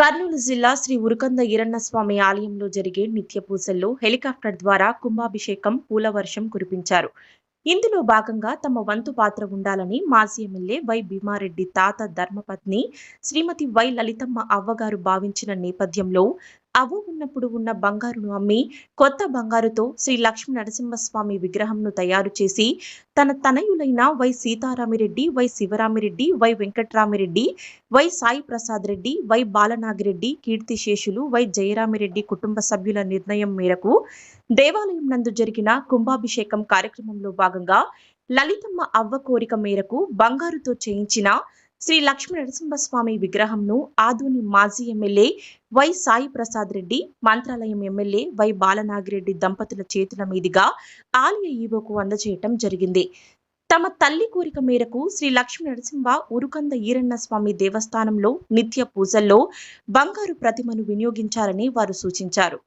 కర్నూలు జిల్లా శ్రీ ఉరుకంద ఈరన్నస్వామి ఆలయంలో జరిగే నిత్య పూజల్లో హెలికాప్టర్ ద్వారా కుంభాభిషేకం పూల వర్షం కురిపించారు. ఇందులో భాగంగా తమ వంతు పాత్ర ఉండాలని మాజీ ఎమ్మెల్యే వై భీమారెడ్డి తాత ధర్మపత్ని శ్రీమతి వై లలితమ్మ అవ్వగారు భావించిన నేపథ్యంలో అవ్వ ఉన్నప్పుడు ఉన్న బంగారును అమ్మి కొత్త బంగారుతో శ్రీ లక్ష్మీ నరసింహస్వామి విగ్రహంను తయారు చేసి తన తనయులైన Y Seetharami Reddy Y Sivarami Reddy Y Venkatrami Reddy Y Sai Prasad Reddy Y Balanagi Reddy కీర్తిశేషులు వై జయరామిరెడ్డి కుటుంబ సభ్యుల నిర్ణయం మేరకు దేవాలయం నందు జరిగిన కుంభాభిషేకం కార్యక్రమంలో భాగంగా లలితమ్మ అవ్వ కోరిక మేరకు బంగారుతో చేయించిన శ్రీ లక్ష్మీ నరసింహస్వామి విగ్రహంను ఆదోని మాజీ MLA Y Sai Prasad Reddy Mantralayam MLA Y Balanagi Reddy దంపతుల చేతుల మీదుగా ఆలయ ఈవోకు అందజేయటం జరిగింది. తమ తల్లి కోరిక మేరకు శ్రీ లక్ష్మీ నరసింహ ఉరుకంద ఈరన్న స్వామి దేవస్థానంలో నిత్య పూజల్లో బంగారు ప్రతిమను వినియోగించాలని వారు సూచించారు.